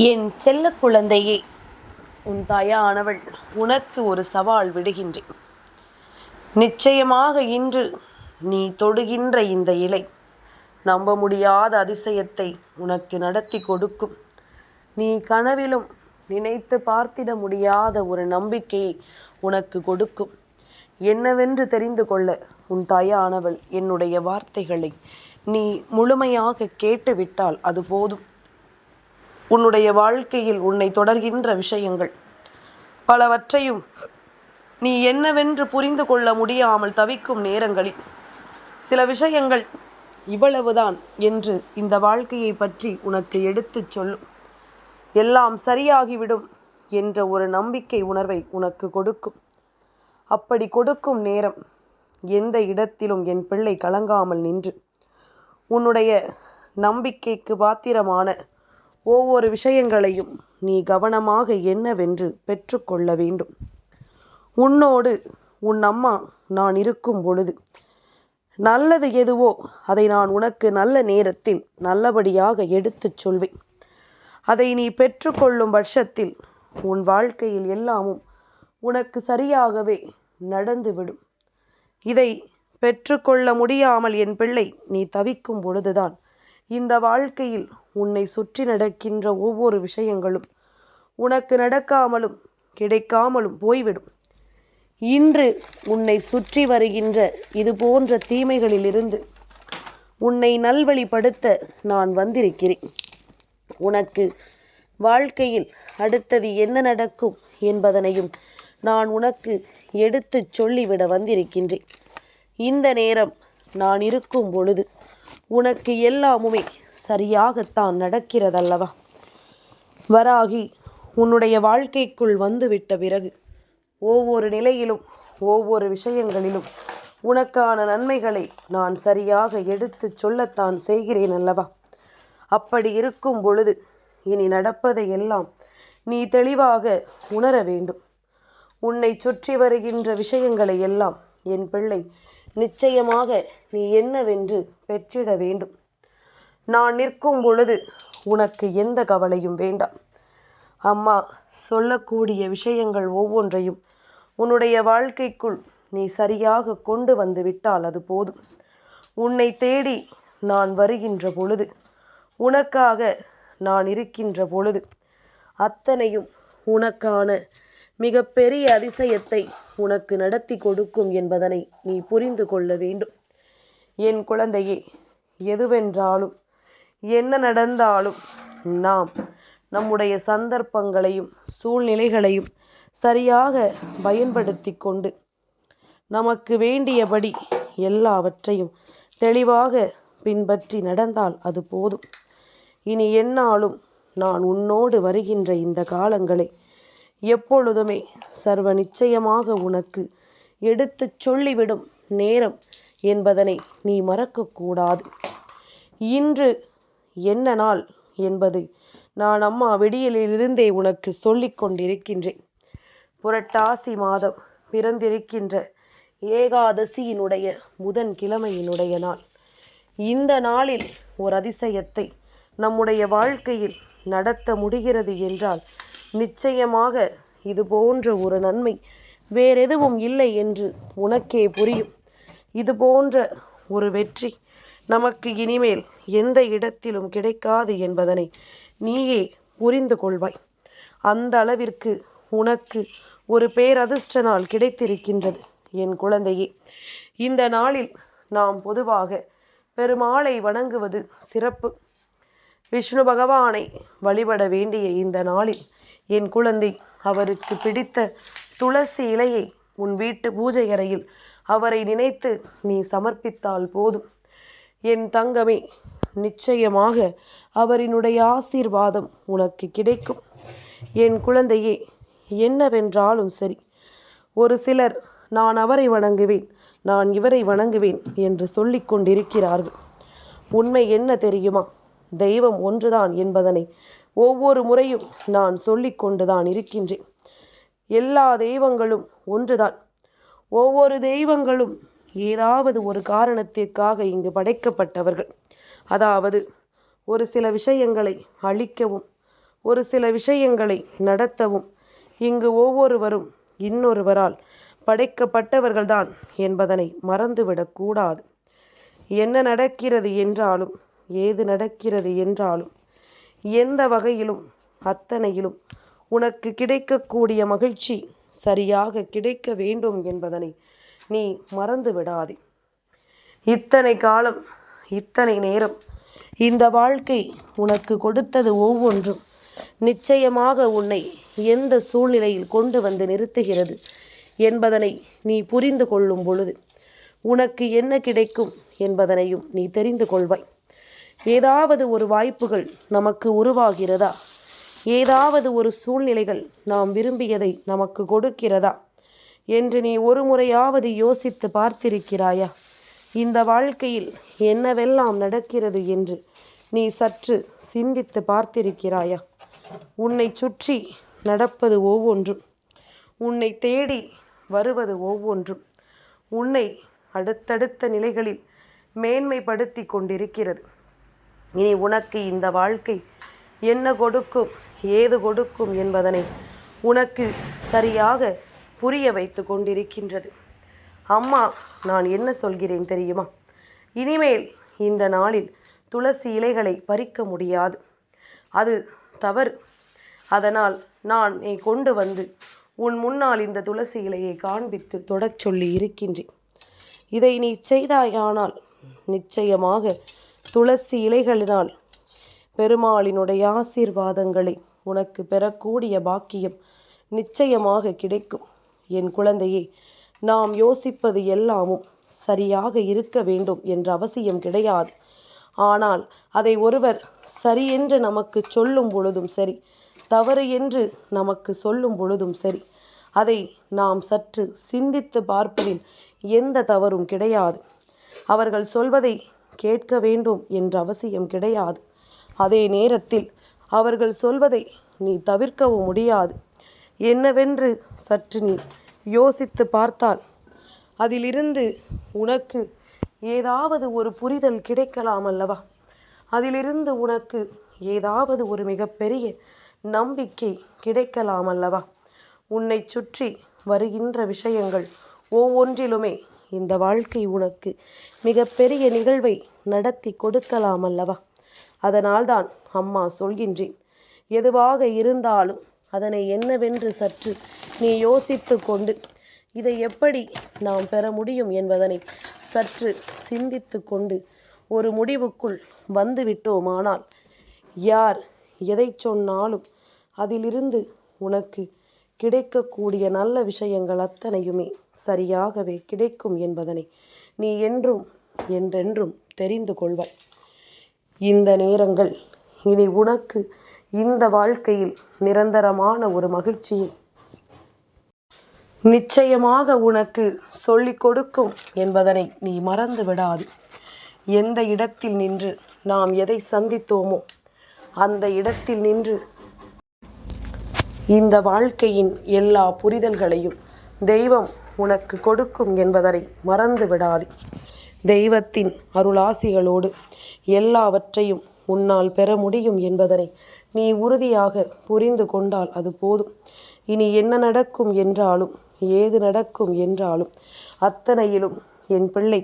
என் செல்ல குழந்தையே உன் தாயானவள் உனக்கு ஒரு சவால் விடுகின்றேன். நிச்சயமாக இன்று நீ தொடுகின்ற இந்த இலை நம்ப முடியாத அதிசயத்தை உனக்கு நடத்தி கொடுக்கும். நீ கனவிலும் நினைத்து பார்த்திட முடியாத ஒரு நம்பிக்கையை உனக்கு கொடுக்கும். என்னவென்று தெரிந்து கொள்ள உன் தாயானவள் என்னுடைய வார்த்தைகளை நீ முழுமையாக கேட்டுவிட்டால் அது போதும். உன்னுடைய வாழ்க்கையில் உன்னை தொடர்கின்ற விஷயங்கள். பலவற்றையும் நீ என்னவென்று புரிந்து கொள்ள முடியாமல் தவிக்கும் நேரங்களில். சில விஷயங்கள் இவ்வளவுதான் என்று இந்த வாழ்க்கையை பற்றி உனக்கு எடுத்துச் சொல்லும். எல்லாம் சரியாகிவிடும் என்ற ஒரு நம்பிக்கை உணர்வை உனக்கு கொடுக்கும். அப்படி கொடுக்கும் நேரம் எந்த இடத்திலும் என் பிள்ளை கலங்காமல் நின்று உன்னுடைய நம்பிக்கைக்கு பாத்திரமான ஒவ்வொரு விஷயங்களையும் நீ கவனமாக என்னவென்று பெற்றுக்கொள்ள வேண்டும். உன்னோடு உன் அம்மா நான் இருக்கும் பொழுது நல்லது எதுவோ அதை நான் உனக்கு நல்ல நேரத்தில் நல்லபடியாக எடுத்துச் சொல்வேன். அதை நீ பெற்றுக்கொள்ளும் பட்சத்தில் உன் வாழ்க்கையில் எல்லாமும் உனக்கு சரியாகவே நடந்துவிடும். இதை பெற்றுக்கொள்ள முடியாமல் என் பிள்ளை நீ தவிக்கும் பொழுதுதான் இந்த வாழ்க்கையில் உன்னை சுற்றி நடக்கின்ற ஒவ்வொரு விஷயங்களும் உனக்கு நடக்காமலும் கிடைக்காமலும் போய்விடும். இன்று உன்னை சுற்றி வருகின்ற இது போன்ற தீமைகளிலிருந்து உன்னை நல்வழிப்படுத்த நான் வந்திருக்கிறேன். உனக்கு வாழ்க்கையில் அடுத்தது என்ன நடக்கும் என்பதனையும் நான் உனக்கு எடுத்துச் சொல்லிவிட வந்திருக்கின்றேன். இந்த நேரம் நான் இருக்கும் பொழுது உனக்கு எல்லாமுமே சரியாகத்தான் நடக்கிறதல்லவா? வராகி உன்னுடைய வாழ்க்கைக்குள் வந்துவிட்ட பிறகு ஒவ்வொரு நிலையிலும் ஒவ்வொரு விஷயங்களிலும் உனக்கான நன்மைகளை நான் சரியாக எடுத்துச் சொல்லத்தான் செய்கிறேன் அல்லவா? அப்படி இருக்கும் பொழுது இனி நடப்பதை எல்லாம் நீ தெளிவாக உணர வேண்டும். உன்னை சுற்றி வருகின்ற விஷயங்களை எல்லாம் என் பிள்ளை நிச்சயமாக நீ என்னவென்று பெற்றிட வேண்டும். நான் நிற்கும் பொழுது உனக்கு எந்த கவலையும் வேண்டாம். அம்மா சொல்லக்கூடிய விஷயங்கள் ஒவ்வொன்றையும் உன்னுடைய வாழ்க்கைக்குள் நீ சரியாக கொண்டு வந்து விட்டால் அது போதும். உன்னை தேடி நான் வருகின்ற பொழுது உனக்காக நான் இருக்கின்ற பொழுது அத்தனையும் உனக்கான மிகப்பெரிய அதிசயத்தை உனக்கு நடத்தி கொடுக்கும் என்பதனை நீ புரிந்து கொள்ள வேண்டும். என் குழந்தையே எதுவென்றாலும் என்ன நடந்தாலும் நாம் நம்முடைய சந்தர்ப்பங்களையும் சூழ்நிலைகளையும் சரியாக பயன்படுத்தி கொண்டு நமக்கு வேண்டியபடி எல்லாவற்றையும் தெளிவாக பின்பற்றி நடந்தால் அது போதும். இனி என்னாலும் நான் உன்னோடு வருகின்ற இந்த காலங்களை எப்பொழுதுமே சர்வ நிச்சயமாக உனக்கு எடுத்துச் சொல்லிவிடும் நேரம் என்பதனை நீ மறக்கக்கூடாது. இன்று என்ன நாள் என்பது நான் அம்மா விடியலிலிருந்தே உனக்கு சொல்லிக் கொண்டிருக்கின்றேன். புரட்டாசி மாதம் பிறந்திருக்கின்ற ஏகாதசியினுடைய புதன் கிழமையினுடைய நாள். இந்த நாளில் ஒரு அதிசயத்தை நம்முடைய வாழ்க்கையில் நடத்த முடிகிறது என்றால் நிச்சயமாக இது போன்ற ஒரு நன்மை வேறெதுவும் இல்லை என்று உனக்கே புரியும். இது போன்ற ஒரு வெற்றி நமக்கு இனிமேல் எந்த இடத்திலும் கிடைக்காது என்பதனை நீயே புரிந்து கொள்வாய். அந்த அளவிற்கு உனக்கு ஒரு பேரதிர்ஷ்ட நாள் கிடைத்திருக்கின்றது என் குழந்தையே. இந்த நாளில் நாம் பொதுவாக பெருமாளை வணங்குவது சிறப்பு. விஷ்ணு பகவானை வழிபட வேண்டிய இந்த நாளில் என் குழந்தை அவருக்கு பிடித்த துளசி இலையை உன் வீட்டு பூஜை அறையில் அவரை நினைத்து நீ சமர்ப்பித்தால் போதும். என் தங்கமே நிச்சயமாக அவரினுடைய ஆசீர்வாதம் உனக்கு கிடைக்கும். என் குழந்தையே என்னவென்றாலும் சரி ஒரு சிலர் நான் அவரை வணங்குவேன் நான் இவரை வணங்குவேன் என்று சொல்லிக் கொண்டிருக்கிறார்கள். உண்மை என்ன தெரியுமா? தெய்வம் ஒன்றுதான் என்பதனை ஒவ்வொரு முறையும் நான் சொல்லிக் கொண்டுதான் இருக்கின்றேன். எல்லா தெய்வங்களும் ஒன்றுதான். ஒவ்வொரு தெய்வங்களும் ஏதாவது ஒரு காரணத்திற்காக இங்கு படைக்கப்பட்டவர்கள். அதாவது ஒரு சில விஷயங்களை அழிக்கவும் ஒரு சில விஷயங்களை நடத்தவும் இங்கு ஒவ்வொருவரும் இன்னொருவரால் படைக்கப்பட்டவர்கள்தான் என்பதனை மறந்துவிடக்கூடாது. என்ன நடக்கிறது என்றாலும் ஏது நடக்கிறது என்றாலும் எந்த வகையிலும் அத்தனையிலும் உனக்கு கிடைக்கக்கூடிய மகிழ்ச்சி சரியாக கிடைக்க வேண்டும் என்பதனை நீ மறந்து விடாதே. இத்தனை காலம் இத்தனை நேரம் இந்த வாழ்க்கை உனக்கு கொடுத்தது ஒவ்வொன்றும் நிச்சயமாக உன்னை எந்த சூழ்நிலையில் கொண்டு வந்து நிறுத்துகிறது என்பதனை நீ புரிந்து கொள்ளும் பொழுது உனக்கு என்ன கிடைக்கும் என்பதனையும் நீ தெரிந்து கொள்வாய். ஏதாவது ஒரு வாய்ப்புகள் நமக்கு உருவாகிறதா? ஏதாவது ஒரு சூழ்நிலைகள் நாம் விரும்பியதை நமக்கு கொடுக்கிறதா? என்று நீ ஒரு முறையாவது யோசித்து பார்த்திருக்கிறாயா? இந்த வாழ்க்கையில் என்னவெல்லாம் நடக்கிறது என்று நீ சற்று சிந்தித்து பார்த்திருக்கிறாயா? உன்னை சுற்றி நடப்பது ஒவ்வொன்றும். உன்னை தேடி வருவது ஒவ்வொன்றும். உன்னை அடுத்தடுத்த நிலைகளில் மேன்மைப்படுத்தி கொண்டிருக்கிறது. இனி உனக்கு இந்த வாழ்க்கை என்ன கொடுக்கும் ஏது கொடுக்கும் என்பதனை உனக்கு சரியாக புரிய வைத்து கொண்டிருக்கின்றது. அம்மா நான் என்ன சொல்கிறேன் தெரியுமா? இனிமேல் இந்த நாளில் துளசி இலைகளை பறிக்க முடியாது. அது தவறு. அதனால் நான் நீ கொண்டு வந்து உன் முன்னால் இந்த துளசி இலையை காண்பித்து தொடச் சொல்லி இருக்கின்றேன். இதை நீ செய்தாயானால் நிச்சயமாக துளசி இலைகளினால் பெருமாளினுடைய ஆசீர்வாதங்களை உனக்கு பெறக்கூடிய பாக்கியம் நிச்சயமாக கிடைக்கும். என் குழந்தையே நாம் யோசிப்பது எல்லாமும் சரியாக இருக்க வேண்டும் என்ற அவசியம் கிடையாது. ஆனால் அதை ஒருவர் சரி என்று நமக்கு சொல்லும் பொழுதும் சரி தவறு என்று நமக்கு சொல்லும் பொழுதும் சரி அதை நாம் சற்று சிந்தித்து பார்ப்பதில் எந்த தவறும் கிடையாது. அவர்கள் சொல்வதை கேட்க வேண்டும் என்ற அவசியம் கிடையாது. அதே நேரத்தில் அவர்கள் சொல்வதை நீ தவிர்க்கவும் முடியாது. என்னவென்று சற்று நீ யோசித்து பார்த்தால் அதிலிருந்து உனக்கு ஏதாவது ஒரு புரிதல் கிடைக்கலாம் அல்லவா? அதிலிருந்து உனக்கு ஏதாவது ஒரு மிகப்பெரிய நம்பிக்கை கிடைக்கலாம் அல்லவா? உன்னை சுற்றி வருகின்ற விஷயங்கள் ஒவ்வொன்றிலுமே இந்த வாழ்க்கை உனக்கு மிகப்பெரிய நிகழ்வை நடத்தி கொடுக்கலாம் அல்லவா அதனால்தான் அம்மா சொல்கின்றேன் எதுவாக இருந்தாலும் அதனை என்னவென்று சற்று நீ யோசித்து கொண்டு இதை எப்படி நாம் பெற முடியும் என்பதனை சற்று சிந்தித்து கொண்டு ஒரு முடிவுக்குள் வந்துவிட்டோமானால் யார் எதை சொன்னாலும் அதிலிருந்து உனக்கு கிடைக்கக்கூடிய நல்ல விஷயங்கள் அத்தனையுமே சரியாகவே கிடைக்கும் என்பதனை நீ என்றும் என்றென்றும் தெரிந்து கொள்வாய். இந்த நேரங்கள் இனி உனக்கு இந்த வாழ்க்கையில் நிரந்தரமான ஒரு மகிழ்ச்சியை நிச்சயமாக உனக்கு சொல்லிக் கொடுக்கும் என்பதனை நீ மறந்து விடாது. எந்த இடத்தில் நின்று நாம் எதை சந்தித்தோமோ அந்த இடத்தில் நின்று இந்த வாழ்க்கையின் எல்லா புரிதல்களையும் தெய்வம் உனக்கு கொடுக்கும் என்பதனை மறந்து விடாது தெய்வத்தின் அருளாசிகளோடு எல்லாவற்றையும் உன்னால் பெற முடியும் என்பதனை நீ உறுதியாக புரிந்து கொண்டால் அது போதும். இனி என்ன நடக்கும் என்றாலும் ஏது நடக்கும் என்றாலும் அத்தனையிலும் என் பிள்ளை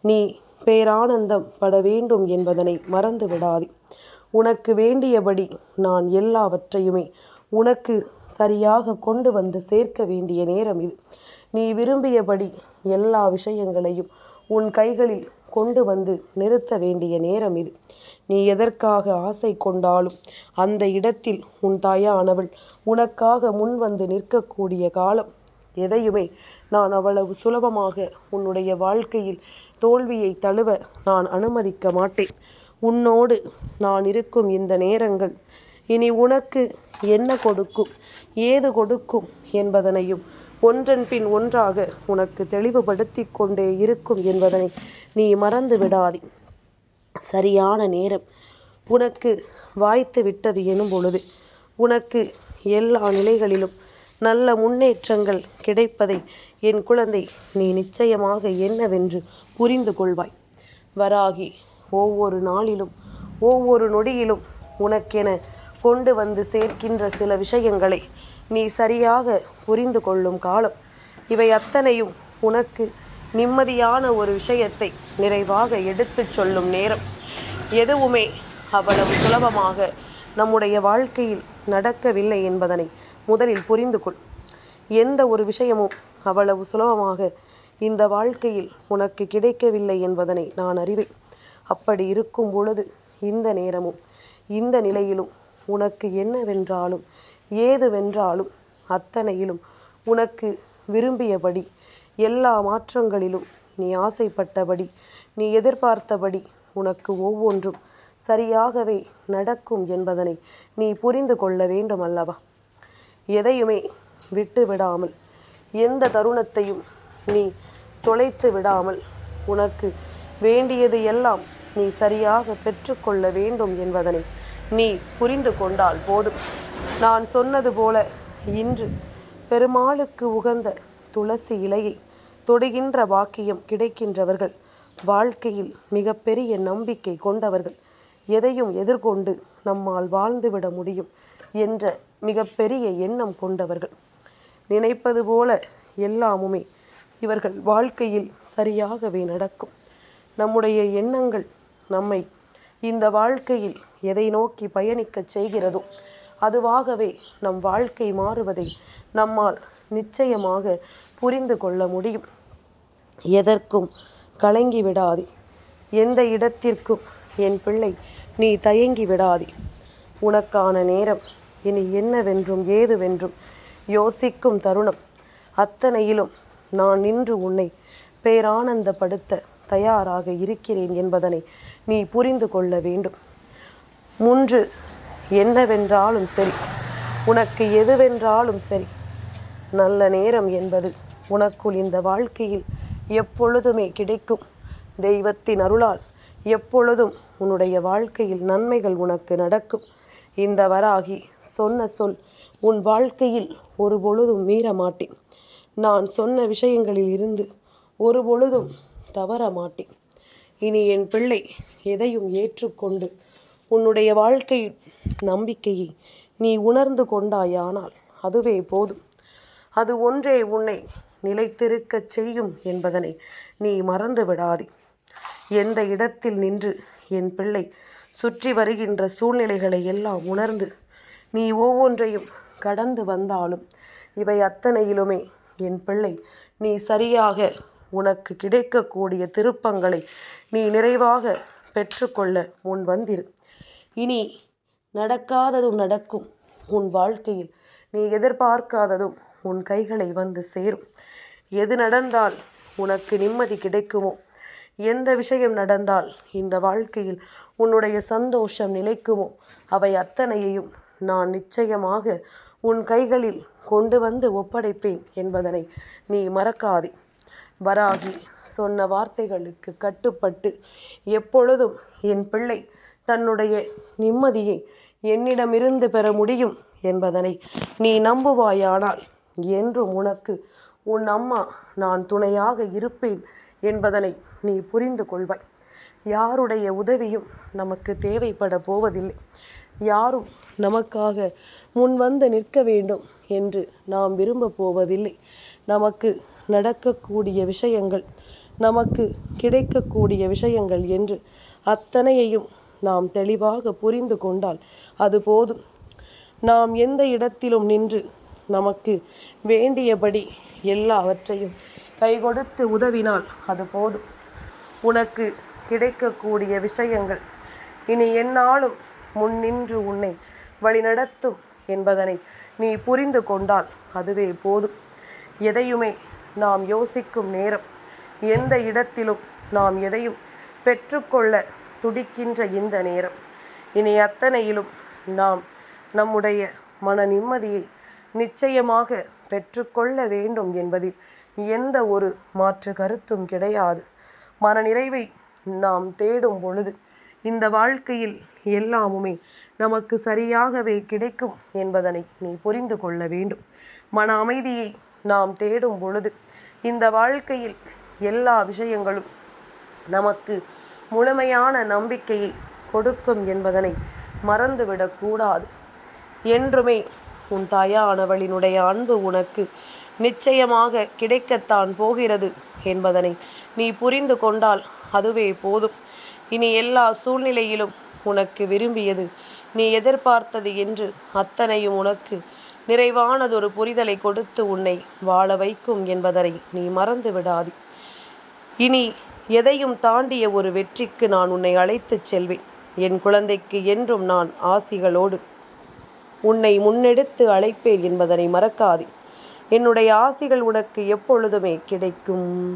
நீ பேரானந்தம் பட வேண்டும் என்பதனை மறந்து விடாதே உனக்கு வேண்டியபடி நான் எல்லாவற்றையுமே உனக்கு சரியாக கொண்டு வந்து சேர்க்க வேண்டிய நேரம் இது. நீ விரும்பியபடி எல்லா விஷயங்களையும் உன் கைகளில் கொண்டு வந்து நிறுத்த வேண்டிய நேரம் இது. நீ எதற்காக ஆசை கொண்டாலும் அந்த இடத்தில் உன் தாயானவள் உனக்காக முன் வந்து நிற்கக்கூடிய காலம் எதையுமே நான் அவ்வளவு சுலபமாக உன்னுடைய வாழ்க்கையில் தோல்வியை தழுவ நான் அனுமதிக்க மாட்டேன். உன்னோடு நான் இருக்கும் இந்த நேரங்கள் இனி உனக்கு என்ன கொடுக்கும்? ஏது கொடுக்கும் என்பதனையும் ஒன்றன் பின் ஒன்றாக உனக்கு தெளிவுபடுத்தி கொண்டே இருக்கும் என்பதனை நீ மறந்து விடாதே. சரியான நேரம். உனக்கு வாய்த்து விட்டது எனும் பொழுது உனக்கு எல்லா நிலைகளிலும் நல்ல முன்னேற்றங்கள் கிடைப்பதை என் குழந்தை நீ நிச்சயமாக என்னவென்று புரிந்து கொள்வாய். வராகி ஒவ்வொரு நாளிலும் ஒவ்வொரு நொடியிலும் உனக்கென கொண்டு வந்து சேர்க்கின்ற சில விஷயங்களை நீ சரியாக புரிந்து கொள்ளும் காலம். இவை அத்தனையும் உனக்கு நிம்மதியான ஒரு விஷயத்தை நிறைவாக எடுத்துச் சொல்லும் நேரம். எதுவுமே அவ்வளவு சுலபமாக நம்முடைய வாழ்க்கையில் நடக்கவில்லை என்பதனை முதலில் புரிந்து கொள். எந்த ஒரு விஷயமும் அவ்வளவு சுலபமாக இந்த வாழ்க்கையில் உனக்கு கிடைக்கவில்லை என்பதனை நான் அறிவேன். அப்படி இருக்கும் பொழுது இந்த நேரமும் இந்த நிலையிலும் உனக்கு என்னவென்றாலும் ஏதுவென்றாலும் அத்தனையிலும் உனக்கு விரும்பியபடி எல்லா மாற்றங்களிலும் நீ ஆசைப்பட்டபடி நீ எதிர்பார்த்தபடி உனக்கு ஒவ்வொன்றும் சரியாகவே நடக்கும் என்பதனை நீ புரிந்து கொள்ள வேண்டும் அல்லவா எதையுமே விட்டு விடாமல் எந்த தருணத்தையும் நீ தொலைத்து விடாமல் உனக்கு வேண்டியது எல்லாம் நீ சரியாக பெற்றுக்கொள்ள வேண்டும் என்பதனை நீ புரிந்து கொண்டால் போதும். நான் சொன்னது போல இன்று பெருமாளுக்கு உகந்த துளசி இலையை தொடுகின்ற வாக்கியம் கிடைக்கின்றவர்கள் வாழ்க்கையில் மிகப்பெரிய நம்பிக்கை கொண்டவர்கள் எதையும் எதிர்கொண்டு நம்மால் வாழ்ந்துவிட முடியும் என்ற மிகப்பெரிய எண்ணம் கொண்டவர்கள். நினைப்பது போல எல்லாமுமே இவர்கள் வாழ்க்கையில் சரியாகவே நடக்கும். நம்முடைய எண்ணங்கள் நம்மை இந்த வாழ்க்கையில் எதை நோக்கி பயணிக்கச் செய்கிறதோ அதுவாகவே நம் வாழ்க்கை மாறுவதை நம்மால் நிச்சயமாக புரிந்து கொள்ள முடியும். எதற்கும் கலங்கி விடாதே. எந்த இடத்திற்கும் என் பிள்ளை நீ தயங்கி விடாதே. உனக்கான நேரம் இனி என்னவென்றும் ஏதுவென்றும் யோசிக்கும் தருணம். அத்தனையிலும் நான் நின்று உன்னை பேரானந்தப்படுத்த தயாராக இருக்கிறேன் என்பதனை நீ புரிந்து கொள்ள வேண்டும். முன்று என்னவென்றாலும் சரி. உனக்கு எதுவென்றாலும் சரி. நல்ல நேரம் என்பது உனக்குள் இந்த வாழ்க்கையில் எப்பொழுதுமே கிடைக்கும். தெய்வத்தின் அருளால் எப்பொழுதும் உன்னுடைய வாழ்க்கையில் நன்மைகள் உனக்கு நடக்கும். இந்த வராகி சொன்ன சொல் உன் வாழ்க்கையில் ஒரு பொழுதும் மீற மாட்டேன். நான் சொன்ன விஷயங்களில் இருந்து ஒரு பொழுதும் தவற மாட்டேன். இனி என் பிள்ளை எதையும் ஏற்றுக்கொண்டு உன்னுடைய வாழ்க்கை நம்பிக்கையை நீ உணர்ந்து கொண்டாயானால் அதுவே போதும். அது ஒன்றே உன்னை நிலைத்திருக்கச் செய்யும் என்பதனை நீ மறந்து விடாதே எந்த இடத்தில் நின்று என் பிள்ளை சுற்றி வருகின்ற சூழ்நிலைகளை எல்லாம் உணர்ந்து நீ ஒவ்வொன்றையும் கடந்து வந்தாலும் இவை அத்தனையிலுமே என் பிள்ளை நீ சரியாக உனக்கு கிடைக்கக்கூடிய திருப்பங்களை நீ நிறைவாக பெற்றுக்கொள்ள முன் வந்திரு. இனி நடக்காததும் நடக்கும். உன் வாழ்க்கையில் நீ எதிர்பார்க்காததும் உன் கைகளை வந்து சேரும். எது நடந்தால் உனக்கு நிம்மதி கிடைக்குமோ? எந்த விஷயம் நடந்தால் இந்த வாழ்க்கையில் உன்னுடைய சந்தோஷம் நிலைக்குமோ? அவை அத்தனையையும் நான் நிச்சயமாக உன் கைகளில் கொண்டு வந்து ஒப்படைப்பேன் என்பதனை நீ மறக்காதே. வராகி சொன்ன வார்த்தைகளுக்கு கட்டுப்பட்டு எப்பொழுதும் என் பிள்ளை தன்னுடைய நிம்மதியை என்னிடமிருந்து பெற முடியும் என்பதனை நீ நம்புவாயானால் என்றும் உனக்கு உன் அம்மா நான் துணையாக இருப்பேன் என்பதனை நீ புரிந்து கொள்வாய். யாருடைய உதவியும் நமக்கு தேவைப்பட போவதில்லை. யாரும் நமக்காக முன் வந்து நிற்க வேண்டும் என்று நாம் விரும்ப போவதில்லை. நமக்கு நடக்கக்கூடிய விஷயங்கள் நமக்கு கிடைக்கக்கூடிய விஷயங்கள் என்று அத்தனையையும் நாம் தெளிவாக புரிந்து கொண்டால் அது போதும். நாம் எந்த இடத்திலும் நின்று நமக்கு வேண்டியபடி எல்லாவற்றையும் கை கொடுத்து உதவினால் அது போதும். உனக்கு கிடைக்கக்கூடிய விஷயங்கள் இனி என்னாலும் முன்னின்று உன்னை வழிநடத்தும் என்பதனை நீ புரிந்து கொண்டால் அதுவே போதும். எதையுமே நாம் யோசிக்கும் நேரம். எந்த இடத்திலும் நாம் எதையும் பெற்றுக்கொள்ள துடிக்கின்ற இந்த நேரம். இனி அத்தனையிலும் நாம் நம்முடைய மன நிம்மதியை நிச்சயமாக பெற்றுக்கொள்ள வேண்டும் என்பதில் எந்த ஒரு மாற்று கருத்தும் கிடையாது. மனநிறைவை நாம் தேடும் பொழுது இந்த வாழ்க்கையில் எல்லாமுமே நமக்கு சரியாகவே கிடைக்கும் என்பதனை நீ புரிந்து கொள்ள வேண்டும். மன அமைதியை நாம் தேடும் பொழுது இந்த வாழ்க்கையில் எல்லா விஷயங்களும் நமக்கு முழுமையான நம்பிக்கையை கொடுக்கும் என்பதனை மறந்துவிடக்கூடாது என்றுமே உன் தாயானவளினுடைய அன்பு உனக்கு நிச்சயமாக கிடைக்கத்தான் போகிறது என்பதனை நீ புரிந்து கொண்டால் அதுவே போதும். இனி எல்லா சூழ்நிலையிலும் உனக்கு விரும்பியது நீ எதிர்பார்த்தது என்று அத்தனையும் உனக்கு நிறைவானதொரு புரிதலை கொடுத்து உன்னை வாழ வைக்கும் என்பதனை நீ மறந்து விடாது. இனி எதையும் தாண்டிய ஒரு வெற்றிக்கு நான் உன்னை அழைத்துச் செல்வேன். என் குழந்தைக்கு என்றும் நான் ஆசிகளோடு உன்னை முன்னெடுத்து அழைப்பேன் என்பதனை மறக்காதே. என்னுடைய ஆசிகள் உனக்கு எப்பொழுதுமே கிடைக்கும்.